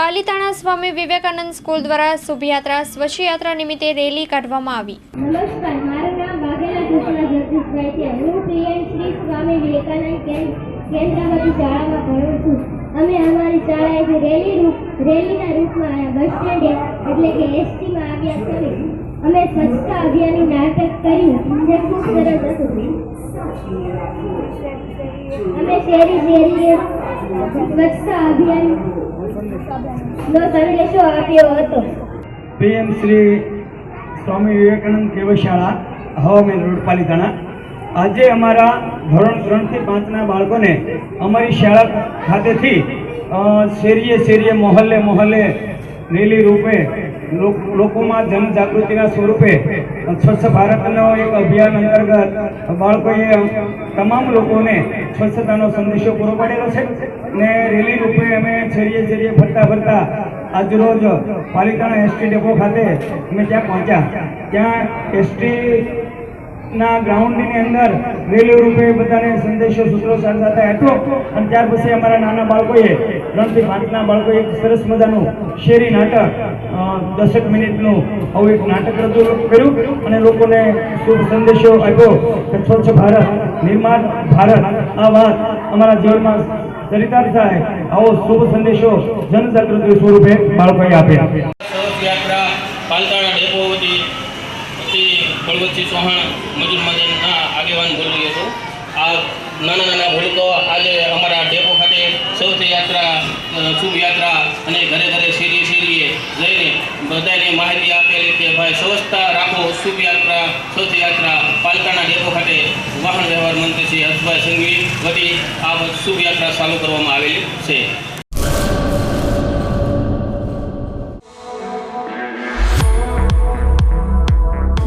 Palitana Swami Vivekananda school દ્વારા શુભયાત્રા સ્વચ્છયાત્રા નિમિત્તે rally કાઢવામાં આવી. નમસ્કાર, મારું નામ વાઘેલા સ્વામી વિવેકાનંદ કેન- કેન્દ્રવતી શાળામાં ભણું છું. અમે અમારી શાળાએથી રેલી રૂપ, રેલીના રૂપમાં બસ સ્ટેન્ડે, એટલે કે એસટીમાં આવ્યા કરી અમે સ્વચ્છતા અભિયાનનું નાટક કર્યું જે ખૂબ સરસ હતું. અમે શેરી શેરીએ સ્વચ્છતા અભિયાન નો આપ્યો હતો? પીએમ શ્રી સ્વામી વિવેકાનંદ કેવશાળા હવામેન રોડ પાલિતાણા. આજે અમારા ધોરણ ત્રણથી પાંચના બાળકોને અમારી શાળા ખાતેથી શેરીએ શેરીએ, મોહલ્લે મોહલ્લે રેલી રૂપે લોકોમાં જનજાગૃતિના સ્વરૂપે સ્વચ્છ ભારતનો એક અભિયાન અંતર્ગત બાળકોએ તમામ લોકોને સ્વચ્છતાનો સંદેશો પૂરો પાડેલો છે ને રેલી રૂપે અમે શેરીએ શેરીએ ફરતા ફરતા આજરોજ પાલિતાણા એસટી ડેપો ખાતે અમે ત્યાં પહોંચ્યા. ત્યાં એસટી ના ગ્રાઉન્ડની અંદર રેલી રૂપે બધાને સંદેશો, સૂત્રો, સાથે આપ્યો. અને ત્યાર પછી અમારા નાના બાળકોએ, ત્રણથી પાંચના બાળકોએ એક સરસ મજાનું શેરી નાટક દસેક મિનિટનું આવું એક નાટક રજૂ કર્યું અને લોકોને શુભ સંદેશો આપ્યો કે સ્વચ્છ ભારત, નિર્માણ ભારત. આ વાત અમારા જીવનમાં ચરિતાર્થ થાય. આવો શુભ સંદેશો જનજાગૃતિ સ્વરૂપે બાળકોએ આપ્યા. પાલતાણા ડેપો વતી બળવતસિંહ ચૌહાણ મજૂર મહાજનના આગેવાન બોલી રહ્યો છું. આ નાના નાના ભૂલકો આજે અમારા ડેપો ખાતે સૌથી યાત્રા શુભ યાત્રા અને ઘરે ઘરે શેરીએ શેરીએ જઈને બધાને માહિતી આપેલી કે ભાઈ સ્વચ્છતા રાખો, શુભ યાત્રા, સૌથી યાત્રા પાલકાના ડેપો ખાતે વાહન વ્યવહાર મંત્રી શ્રી હર્ષભાઈ સંઘવી વતી આ શુભ યાત્રા ચાલુ કરવામાં આવેલી છે.